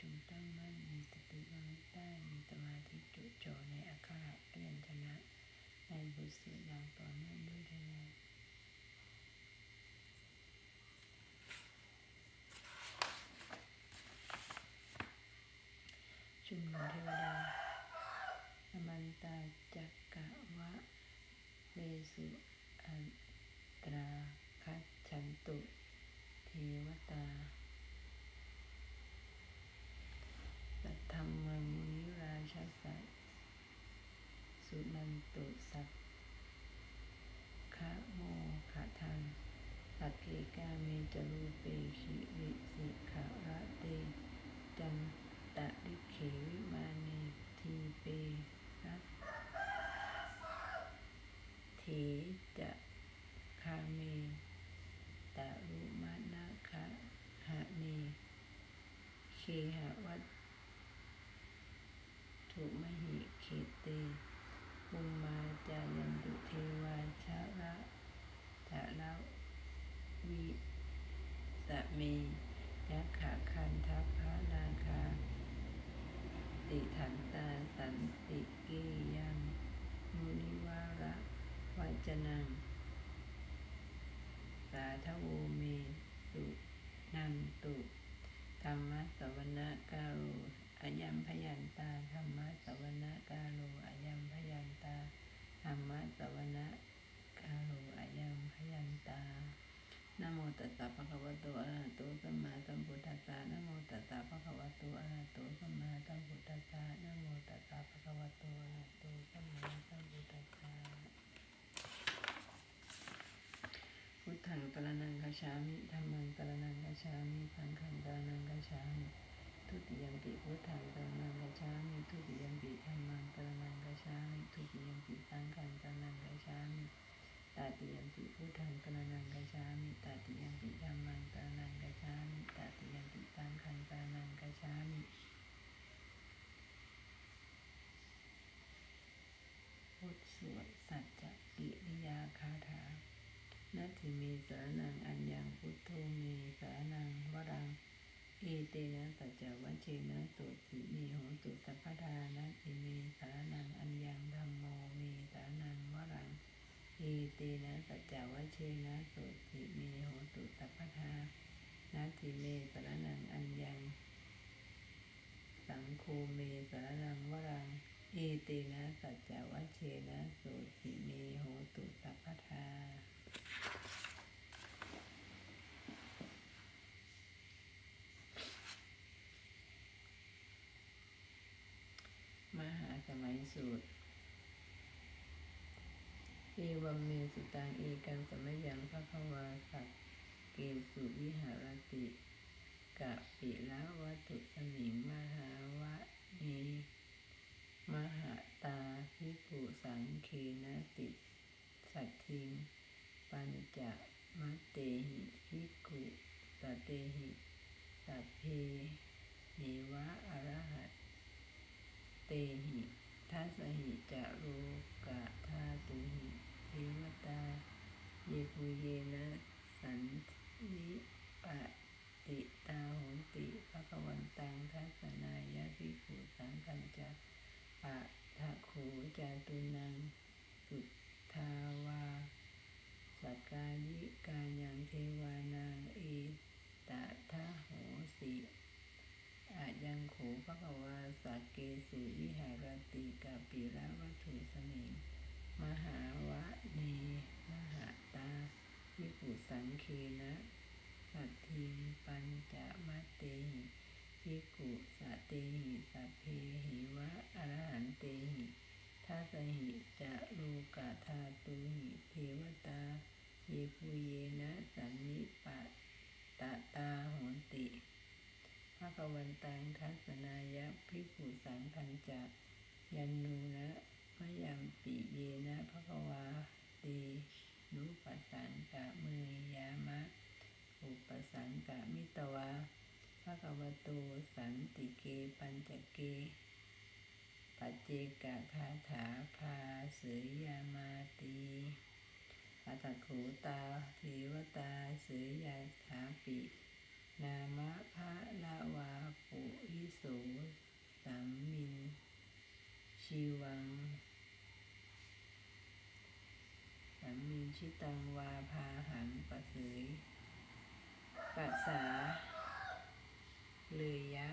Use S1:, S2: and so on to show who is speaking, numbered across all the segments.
S1: จงตั้งมั่นมีสติระลึกได้มีสมาธิจุโจในอักขระพยัญชนะ ในบทสวดอย่างต่อเนื่องด้วยเถิดชุมนุมเทวดาอมันตาจักกะวะเวสุอันตราคัจฉันตุ เทวตาสัทธรรมังมุนิราชสัสสุนันตุสักคะโมขะทัง สักเกกาเมจรูเปชิวิสิขาระเตจันตะลิเขวิมานีทีเปรัตเถจะคาเมตะรุมานะคะหะเนเคหะวัตถุมหิเขเตปุมมาจายันตุเทวาชะระทะละ วิสะเมยักขะคันทัพพระนาคา ติถันตาสันติเกยังมุนิวาระวัจนัง สาธโวเมสุนันตุธรรมะสวนะกาโรอายัมพยันตาธรรมะสวนะกาโรอายัมพยันตาธรรมะสวนะกาโรอายัมพยันตา นะโมตัสสะภะคะวะโตอะระหะโตสัมมาสัมพุทธัสสะนะโมตัสสะภะคะวะโตอะระหะโตสัมมาสัมพุทธัสสะนะโมตัสสะภะคะวะโตอะระหะโตสัมมาสัมพุทธัสสะพุทธังตระนังกัจฉามิธัมมังตระนังกัจฉามิสังฆังตระนังกัจฉามิทุติยัมปิพุทธังตระนังกัจฉามิทุติยัมปิธัมมังตระนังกัจฉามิทุติยัมปิสังฆังตระนังกัจฉามิ ตาติยัมปิพุทธังตระนังกัจฉามิตาติยัมปิธัมมังตระนังกัจฉามิตาติยัมปิสังฆังตระนังกัจฉามิพุทธสวดสัจจกิริยาคาถานัตถิเมสรนังอัญญังพุทโธเมสรนังวรัง เอเตนะสัจจวัชเชนะโสติเมโหตุสัพพทานัตถิเมสรนังอัญญังธัมโมร เอเตนะสัจจวัชเชนะโสติเมโหตุสัพพทานาทิเมสรนังอัญญัง สังโฆเมสรนังวรัง เอเตนะสัจจวัชเชนะโสติเมโหตุสัพพทามหาสมัยสูตร เอวัมเมสุตังเอกังสมยยังพระควาสักเกสุวิหารติกะปิละวัตถุสมิงมหาวะเนมหาตาพิปุสังเคนะติ สัตทิง ปัญจมัตเตหิพิกุตเตหิสัพเพเนวะอรหัตเตหิทัสหิจะโรกะธาตุหิ เทวตา เยปุเยนะ สันนิปติตาโหนติภะควันตังทัสนายะภิกขุสังฆัญจะปะทะโขจาตุนัง สุทาวาสกายิกายังเทวานังเอตทะโหสิอายังโขภควาสักเกสุวิหารติกาปิระวัตถุสมิง มหาวะเนมหาตา วิปุสังเคนะสัตทิงปัญจมัตเตหิวิกุสเตหิสัพเพหิวะอรหันเตหิทัสสหิจะลูกาธาตุหิเทวตาเยปุเยนะสันนิปะตะตาโหนติภะควันตังทัสนายะภิกขุสังคัญจะยันนูนะมะยัมปิเยนะภะคะวาเตนุปัสสังกะเมยยามะ อุปสังกะมิตวา ภะคะวะโตสันติเกปัญจเก ปัจเจกะคาถาพาเสยยามาตีอัตถโขตาเทวตาเสยยาถาปิ นามะพระละวาปุริโสสัมมิน ชีวังสัมมินชิตังวาพาหังปะเสยปัสสา เลยยะ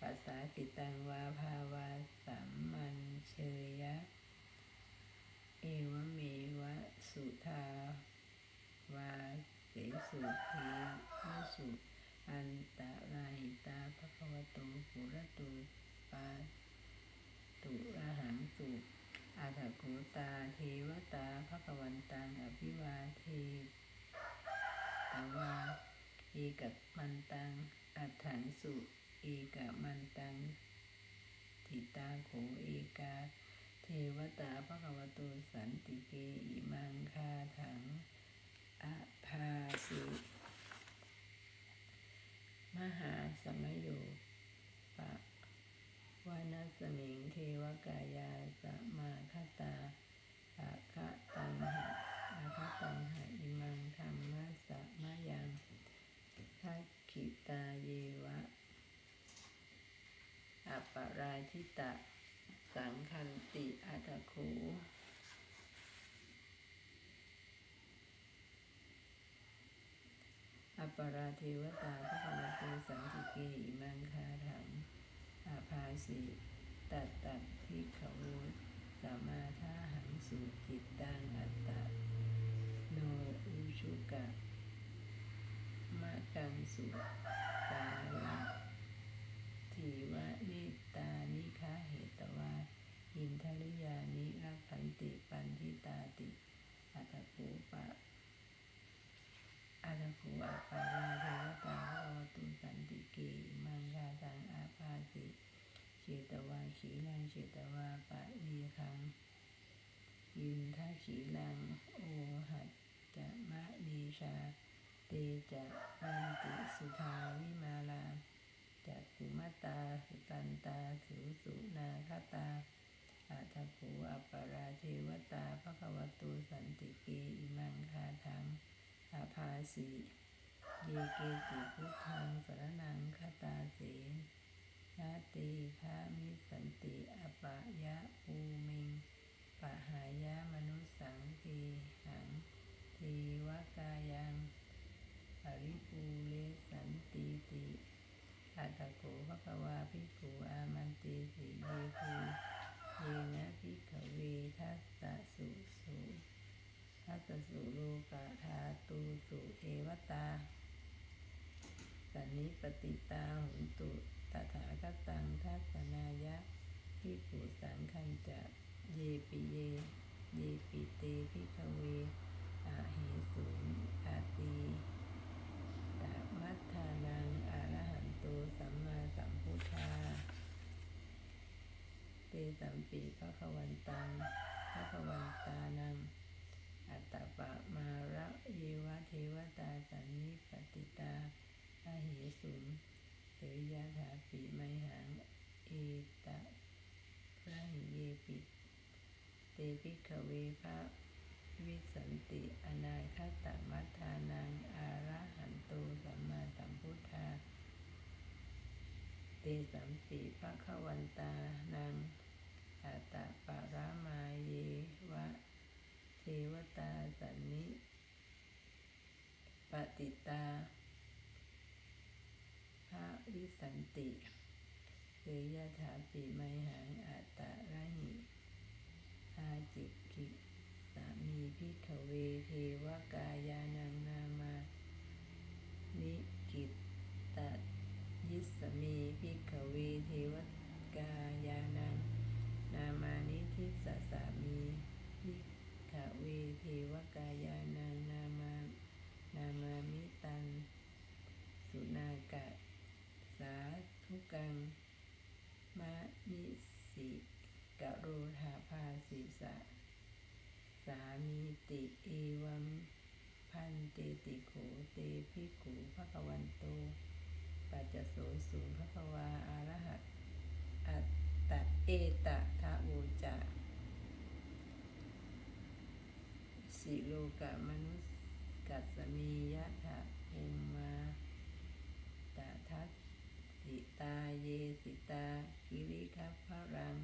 S1: ปัสสาติตังวาภาวาสัมมันเชยยะเอวเมวะสุทาวาเสสุเทวสุอันตราหิตาภควโตปุระตุปาตุระหังสุอาถโกตาเทวตาภควันตังอภิวาเทตวาเอกัมันตัง อัฏฐังสุเอกมันตังทิตาโขเอกา เทวตาภควโตสันติเกอิมังคาถังอภาสิมหาสมโยปะวานาสมิงเทวกายาสมาคตาอาคะตังหะอาคะตังหะอิมังธรรมะสะมะยังทัก ขิตาเยวะ อัปปาราชิตะ สังคันติอัตโขอัปปาราเทวตาพระคัมภีสันติเกอิมังคาถังอาภาสิตัดตัดพิขโวสมมาทาหังสุจิตตังอัตตะ โนอุชุกะ มะกังสุตาละทีวะนิตานิคาเหตวาอินทริยานิรักขันติปันทิตาติอัตโกปะอาตภูอาปาราเทวตาภวตุสันติเกมังคาตังอาปาสิเชตวาขีลังเชตวาปะวีคังยินทาขีลังโอหัจจะมะดีชา เตจะปันติสุทาวิมาลาจักขุมตาสุตันตาสุสุนาคตาอาทภูอัปปาราเทวตาภควตุสันติเกอิมังคาทังอาภาสีเยเกติพุทธังสรนังคตาเสนาติภามิสันติอปะยะปูมิงปะหายะมนุสังเกหังเทวกายัง ริปูเลสันติติอัตตโกภะคะวาภิกขุอามันติสิเยภูเยนะภิกขเวทัสสะสุสุทัสสสุโลกะธาตูสุเทวตาสันนิปติตาหุนตุตถาคตังทัสสนายะพิปุสังคันจะเยปิเย เยปิเตพิขเวอาเหสุนอาตีามัทธานังอรหันโตสัมมาสัมพุทธา เต สัมปีพระควันตังพระควันตานัง อัตตปะมาระเยวะเทวตาสันนิปติตาอาเหสุนเตยะถาปิไมหัง เอตะพระหิเยปิ เตปิขเวภะวิสันติอนาคตมัทานัง อาระหันโตสัมมาสัมพุทธาเตสัมปีพระขวันตานัง อัตตปารามาเยวะ เทวตาสันนิปติตาพระวิสันติเตยะถาปิไมหังอัตตะระหิอาจิกิสามีพิขเวเทวกายานังนามานิกิตตยิสมีพิขเวเทวกายานัง นามานิทิสสามีพิขเวเทวกายานังนามานามามิตัง สุนากะ สาธุกัง มะนิสิกะโรธาภาสิสะ สามีติเอวัมพันเตติโขเตภิกขุภะคะวันโต ปัจจโสสูงพระวาอาระหะอัตตะ เอตะทะโวจะสิโลกะมนุสกัสมียะถะอุมาตะทัสสิตาเยสิตาคิริคัพพะรัง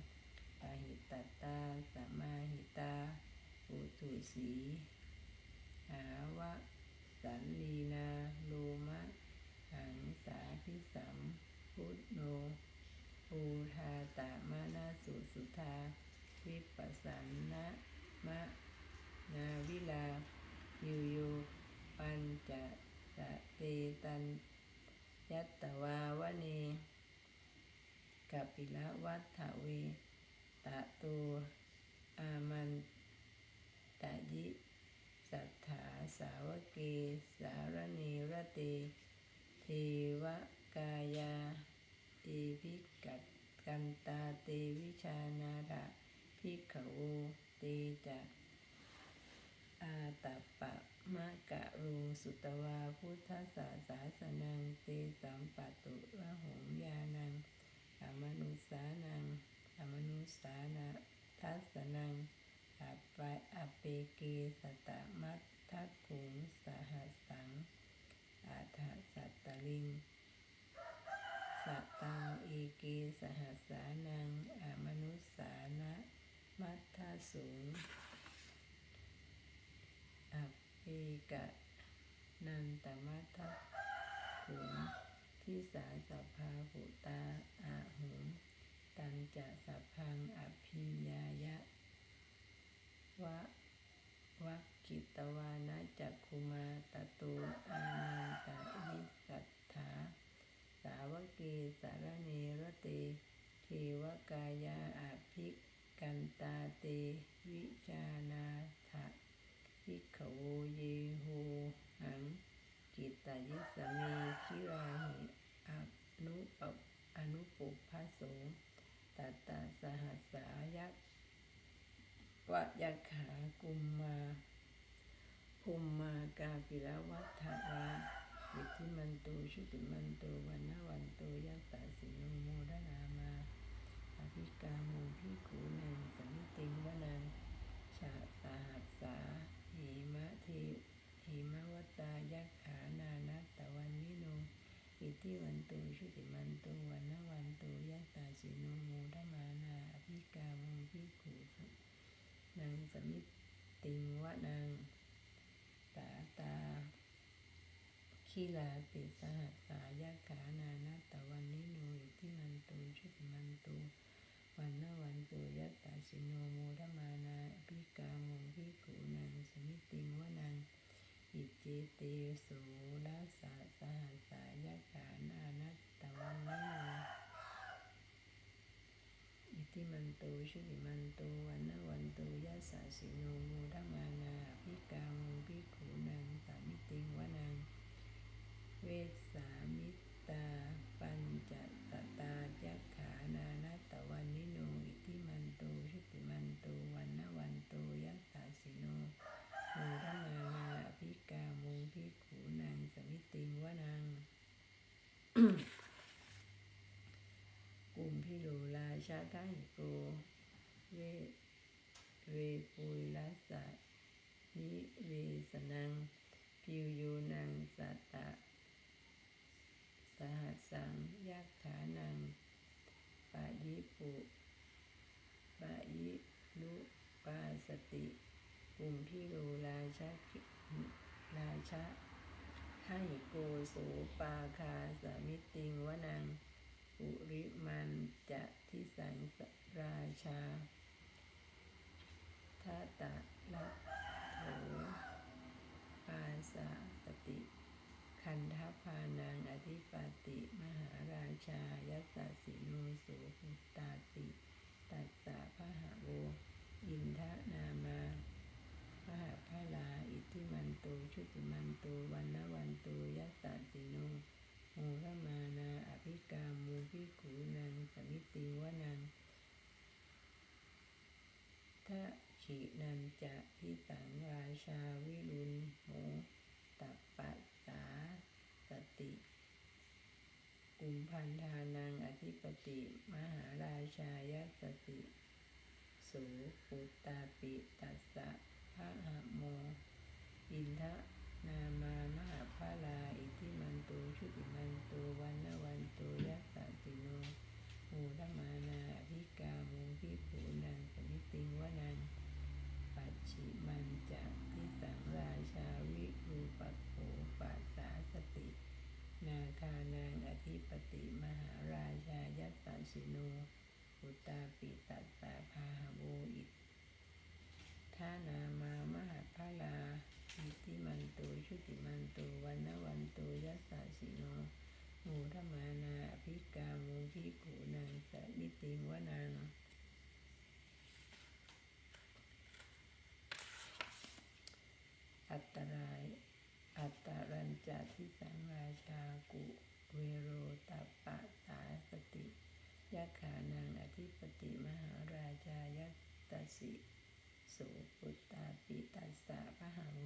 S1: ปาหิตตตาสัมมาหิตาอุตุสีหาวะสันลีนาโลมะหังสาพิสัมพุทโนภูธาตามานาสุสุธาวิปัสสันนะมะ นาวิลายูโยปัญจสะเตตัน ยัตตวาวเน กัปปิละวัฏฐเวตะโตอามันตะยิสัทธาสาวเกสารเนรเตเทวกายาเตวิกัตกันตาเตวิชานาดาพิกขโวเตจักอาตัปปะมะกะรุงสุตวาพุทธศาสาสนังเตสัมปตุระหงยานัง อมนุสานังอมนุสานาทัสสนังอัปปะอเปเกสตะมัตทัตถุงสหัสังอาทสัตตลิงสัตตังเอเกสหัสสานังอมนุสานะมัตทสูงอัปเอกะนันตมัตถะขุ นทิสาสัพพาหุตาอาหุมตันจะสัพพังอภิญญายะวะวักกิตวานะจักคุมาตตุอานันตวิสัทธาสาวกเกสารเนรเตเทวกายาอาภิกันตาเต วิจานาถะพิกขโวเยโหหังกิตตยิสเมชิราหิอ นุปอนุปุพพะโสตัตตาสหัสสายักวะยักขากุมมาภูมมากาปิละวัฏฐาวิธิมันโตชุติมันโตวันนวันโตยัตตาสิโนโมดนามาอภิกาโมพิขูนังสมิติงวนังชาตาหัสสาหิมะเทหิมะวตายักขานานัตตวันนิโน อิทิวันตุชุติมันตุวันนวันตุยัตตาสิโนโมทมานาอภิกามุพิขูนางสมิติงวะนางตาตาขีลาติสหัสสายักขานานัตตวันนิโนอิทิมันตุชุติมันตุวันนวันตุยัตตาสิโนโมทมานาพิกามุพิกุนังสมิติงวนังอิเจเตโสลัสสะสหัสสายะขานานัตตวันนิโนอิติมันตุ ชุติมันตุวันนวันตุยัสสะสิโนโมทมานาพิกามุพิกุนังสมิติงวนัง เวสสามิตา ปัญจตตายักขานานัตวันนิโนอิทิมันโตชุติมันโตวันนวันโตยัสสาสิโนโมทมานาอภิกามุพิขูนังสมิติงวนังกลุ่มพิโรราชาทัหิโก เวเวปุยลัสสะนิเวสนัง พิวโยนังสัตตะ สหัสสังยักขานังปะยิปุปะยิลุปาสติกลุ่มพิโรราชาราชาให้โกโสปาคาสามิติงวนังปุริมันจะทิสังราชา ทตตะละโถปาสาปติคันทพานังอธิปติมหาราชายัสสสิโนสุหุตตาติ ตัสสะพะหะโวอินทนามาพะหะพะลาอิทิมันโตชุติมันโตวันนวันโตยัสสสิโนโมรมานาอภิกามูพิขูนังสมิติวนังทะ ขินันจะพิสังราชาวิรุณโหตัปปะสาสติคันธานังอธิปติ มหาราชายัสติสูปุตตาปิตัสสะพระหะโม อินทะนามามหาพาลาอิทิมันตุชุติมันตุวันนวันตุยัสติโนมูธมานาอภิกามูพิภูนังสมิติงวนัง ปัจฉิมันจะทิสังราชาวิรูปัโขปัสสาสติ นาคานังอธิป ติมหาราชายัสสสิโนอุตตาปิตัสสะพาหโวอิทานามามหาพาลาอิติมันตุชุติมันตุวันนวันตุยัสสาสิโนมูธมานาอภิกามูพิขุนังสนิติวนานาตราย อัตตรัญจทิสังราชากุเวโรตัปปะสาสติ ยักขานังอธิปติมหาราชายัตสิสุปุตตาปิตัสสะพะหาโว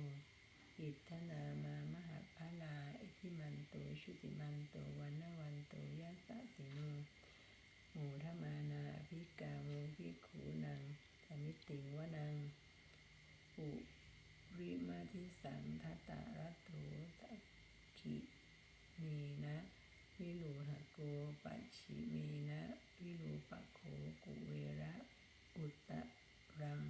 S1: อิทธนามามหาพาลาอิทิมันโตชุติมันโตวันนวันโตยัสสิโนหมูธมานาภิกาโมภิกขูนังสมิติวนังปุริมาทิสังทัตตารัตโถตักขิเมนะ วิรูหโกปัจฉิเมนะวิรูปโขกุเวระอุตตรัง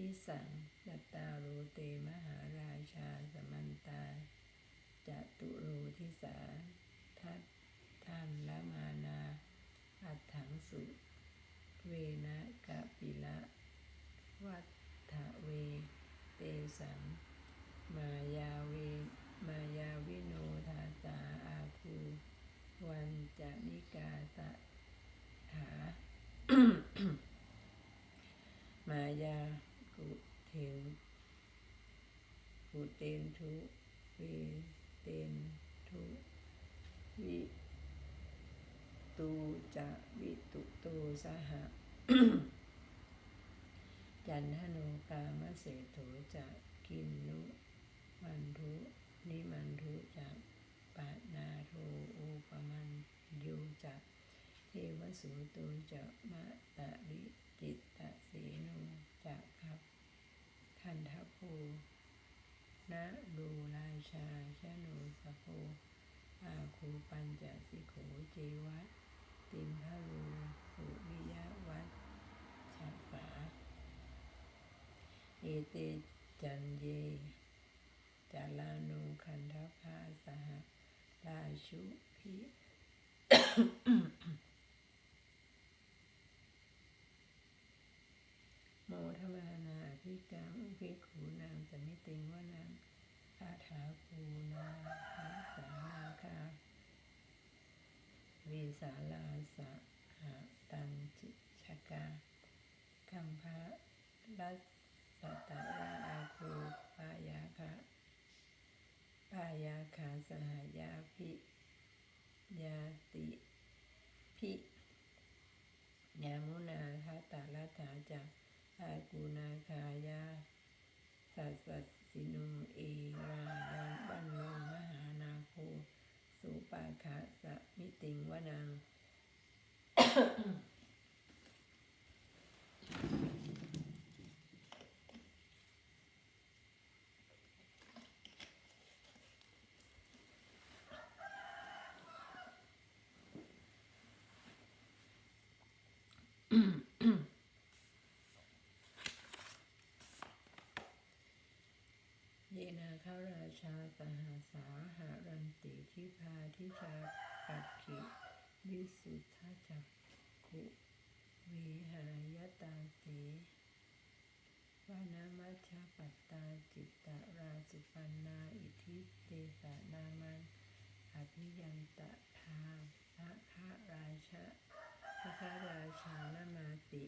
S1: ทิสังจตตารโรเตมหาราชาสมันตาจตุโรทิสาทัตทันละมานา อัตถังสุ เวนะกะปิละ วัฏฐเว เตสัง มายาเว มายาวิโนทาสาอาคู วันจะนิกาตะหา มายากุเทวกุ เตนทุเวเตนทุวิตูจะวิตุโตสหะจันทโนกามเสโถจะกินนุมันทุนิมันทุจะปะนาโทอุปมันยูจะเทวสูตุจะมะตะริจิตตะเสโนจะขับทันทโพ นะดูราชาชโนสโพอาคูปัญจสิโขเจวะ ติมพะรูปุริยวัตชาสาเอเตจันเยจาลานุคันทภาสหราชุพิโมทมานาพิกามุพิกขู นิติงวานางอาถาภูนาภาสานาคาวีสาลาสะหาตันจิชกาคัมภะรัสสตะราอาคูปายาคะปายาคาสหายาพิยาติพิยามุนาทัตตาลัตถาจะอากูนาคายา สัสสิโนเอรายังบันโนมหานาโคสุปาคาสะมิติงวนังเยนาคารา ชาสหาสาหารันติทิพาทิชาปักขิวิสุทธจักขุวิหายตาสีวานามัชฌาปัตตาจิตตราสุปันนาอิทิเตสานามันอภิยันตทาพระคาราชาพระคาราชานามาติ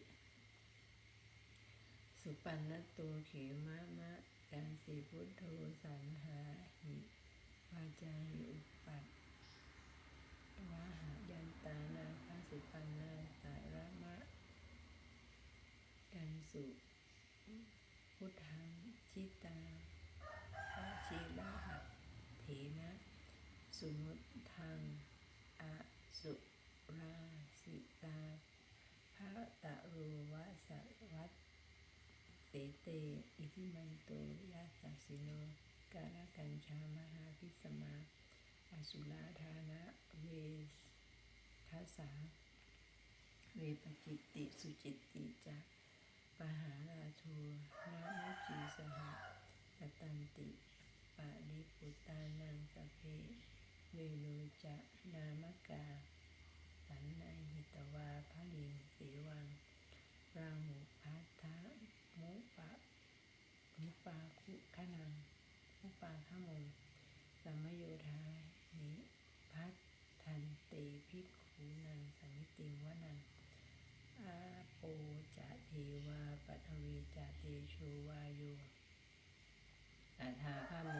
S1: สุปันนโตเขมะมะ กันสีพุทโธสันหาหิวาจาหิอุปัตวาหายันตานาคาสุปันนาสารมะ กันสุพุทธังชิตาพระชีลาหัตเถนะสุมุทังอะราสิตาภะตะโรวะสวัต เสเต อิทิมันโตยัสสะสิโนกาลกัญชามหาพิสมา อสุราธานะเวสทัสสาเวปจิตติสุจิตติจะปหาราโทนามุจีสหะกตันติปะริปุตานังสพเพเวโนจะนามกาสันนหิตวาพระลิงเสวังราหุพัทธะมุปะมุปาคุ ขนังมุปาขมสัมมโยธานิพัททันเตภิกขูนังสมิติวนังอาโปจะเทวาปัทวีจะเตชูวาโยอาทาปาโม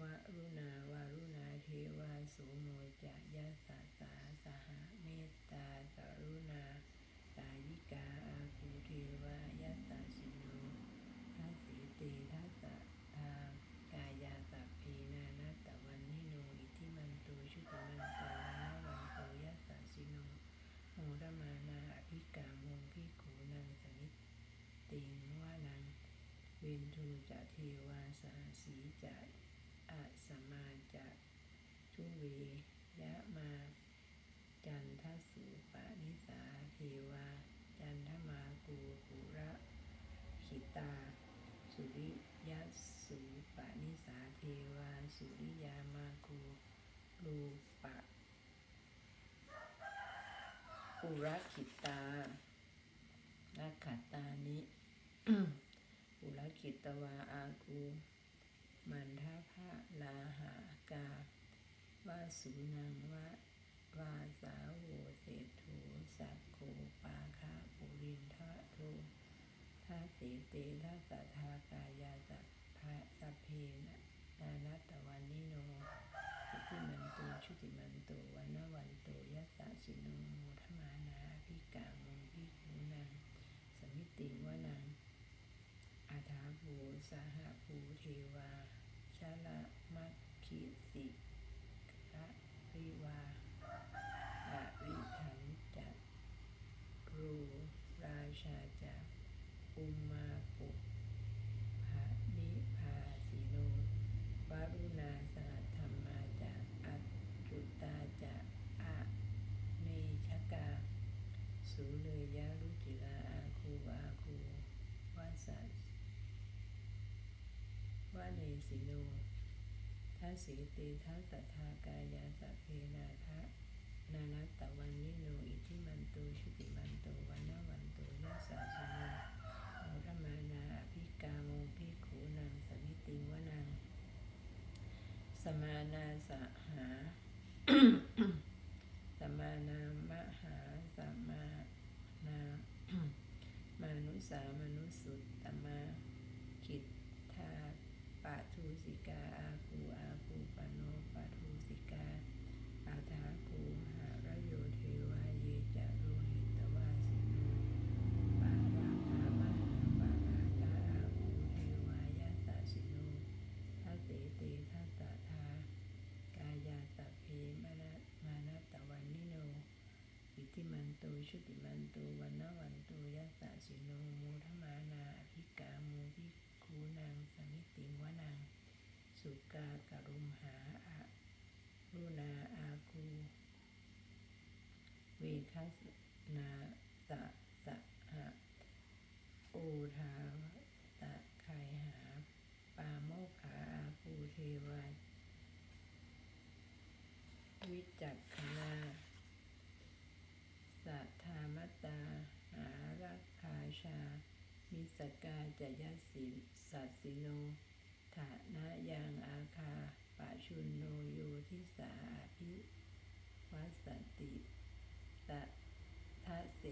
S1: วะรุณาวารุณาเทวาโสโมจะยัสสะสาสหเมตตากรุณาสายิกาอาคูเทวายัสสะสิโนทัสสีเตทัสสะทากายาสัพเพนานัตตวันนิโนอิทิมันโตชุติมันโตนาวันโตยัสสะสิโน โมรมานาอภิ กามงพิขูนังสมิติงว่านังเวนทูจะเทวาสาสีจะอะสมาจะทุเวยะมา จันทสุปนิสาเทวา จันทมากูปุระขิตา สุริยสุปนิสาเทวา สุริยามากูรูปะ ปุระขิตานาขัตตานิปุระขิตวาอากูมันทาภาลาหากาวาสุนังวะวาสาโวเศรษฐูสักโกปาคาปุรินทะโททาเสเตทัสสะทากายาสัพพะสัพเพนะนานัตวันนิโนอิติมันโตชุติมันโตวันวันโตยัสสะสิโนโมทมานาพิกามุงพิคูนังสมิติงวนังอาถาภู สหภูเทวาชาละมัคคิสิกะริวาอาวิถันจัรูราชาจักอุมมาปุภะนิพาสิโน วารุณาสหัสธรรมาจะอัจจุตาจะอะเนชกา สูเลยยะรุจิลาอาคูอาคูวาสัสวาเน สิโนทัสสีติทัสสัทธากายาสเพนาทะนานัตตวันนิโนอิทิมันโตชุติมันโตวันนวันตยัสสะสิโนโมทมานาอภิกาโมภิขูนังสมิติวนังสมานาสหา สมานามหาสมานา มานุสามนุสุตตมาคิดทาปาทูสิกาอาคูอาคูปโนปาทูสิกาอาถาคูหารโยเทวาเยจะโรหิตวาสิโนปาราคามหาปาราคาอาคูเทวายาสสิโน ทัสเสเตทัสสะทากายาสัพเพมานะมานะตะวันนิโน อิติมันโตชุติมันโตวันนวันโตยัสสะสิโนโมทมานาอภิกาโมภิกขูนางสมิติงวนัง สุกากรุมหาอะรุนาอาคู สนาสะสะหะโอทาวตะไคหา ปาโมกขาอาภูเทวาวิจักขณาสัทธามตา หารักคาชา มิสกาจยสิสัสสิโนฐานะยังอาคาปะชุนโนโยทิสาภิวัสติ เส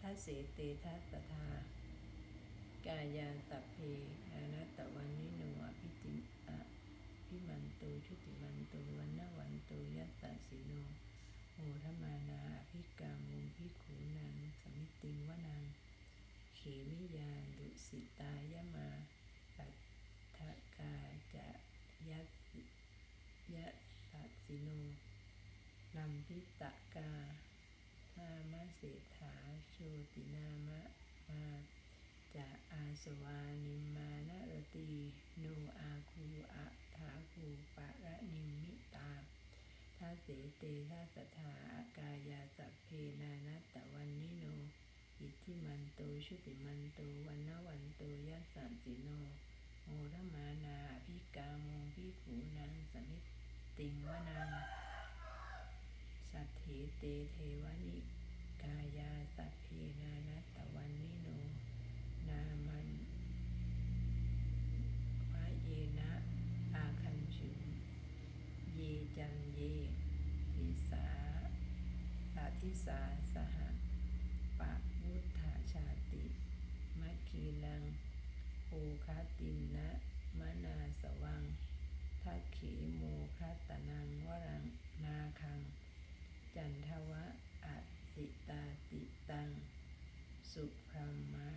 S1: ทะเสเตทัสสทากายาสัพเพนานัตตวันนิโนอภิติอะพิมันโตชุติมันโตวันนวันโตยัสสะสิโนโอทมานาอภิกามุงพิขูนังสมิติงวนังเขมิยาดุสิตายมากัตถกาจะยัสสิยัสิโนนำพิตะกานา เศรษฐาโชตินามะมาจะอาสวานิมานรตีโนอาคูอะทาคูปะระนิมิตาทัสเสเตทัสสทาอากายาสัพเพนานัตตะวันนิโน อิทธิมันโตชุติมันโตวันนวันโตยัสสันติโนโมรมานาอภิกาโมภิกขุนังสมิตติงวนังสัทเถเตเทวนิ กายาสัพเพนานัตตวันนิโน นามันวะเยนะอาคันชุเยจันเยทิสาสาธิสาสหปะวุฒาชาติมัคคีลังโอคาตินนะมะนาสวัง ทักขีโมคัตตนังวรังนาคัง จันทวะอสิตาติตัง สุพรหมา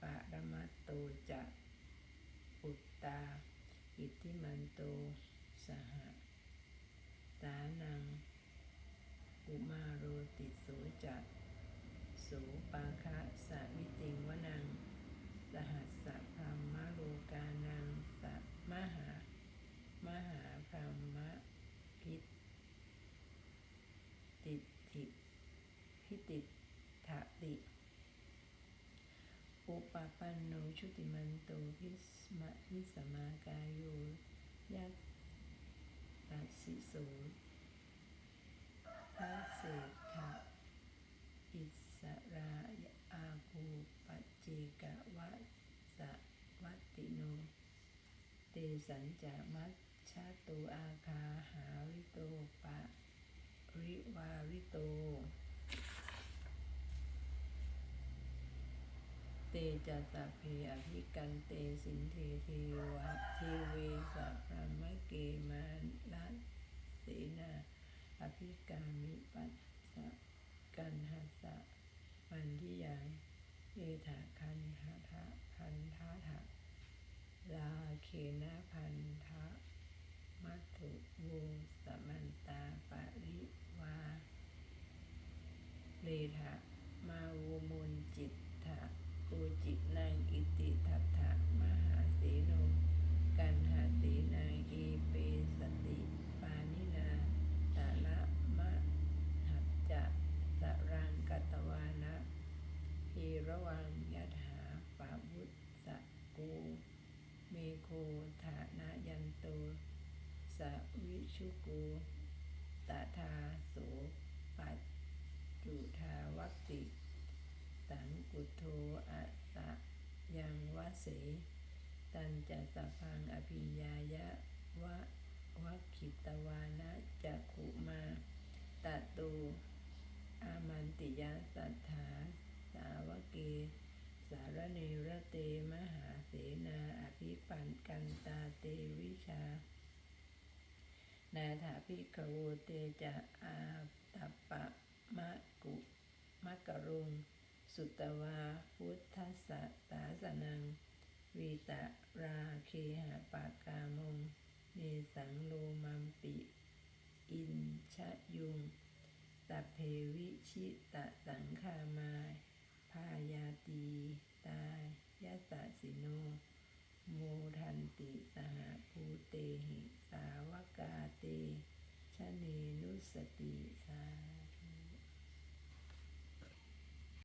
S1: ปะระมัตโตจะปุตตา อิทธิมันโต สหสานัง อุมาโร ติโสจะโสปาคะสาวิติงวนัง สหัสสะพรหมโลกานังสะมหามหาพรหมพิติทิพิติถติอุปปันโนชุติมันโตพิสมะพิสมากายโยยัสสัสสิโส ทัสเศธะอิสราอาภูปจเจกวะสะวัติโน เตสัญจามัชชาตุอาคาหาวิโตปะริวาริโต เตจัสเพอภิกันเตสินเทเทวะเทเวสัพพรหมเกมาลัสเสนา อภิกามิปัสสะกันหัสสะมันทิยังเอถาคันหาทะพันธะทะลาเคนะพันธะมัตถุวูสมันตาปะริวา เลทะมาวูมุนจิตถะกูจิตนางอิติทัตถะมหาเสโน กันหาเสนาเอเปสติปานินาสาระมะหัจจะสรังกัตวานะเอระวังยถาปาวุตสะกู เมโคฐานายันโตสะวิชุกูตถาโสปัจจุทาวัตติ สังกุโทอะสะยังวะ เส ตันจะสะพังอภิญญายะวะวัคิตวานะจักขุมาตะตูอามันติยะสัทธาสาวเก สารเนรเตมหาเสนาอภิปันกันตาเตวิชา นาถาภิกโวเตจะอาตปปะมะกุมะกรุง สุตวาพุทธสสะสาสนัง วีตะราเคหะปากามงเนสังโลมัมปิ อินชะยุงสัพเพวิชิตะสังคามายพายาตีตายยะสะสิโนโมทันติสหภูเตหิสาวกาเตชะเนนุสติ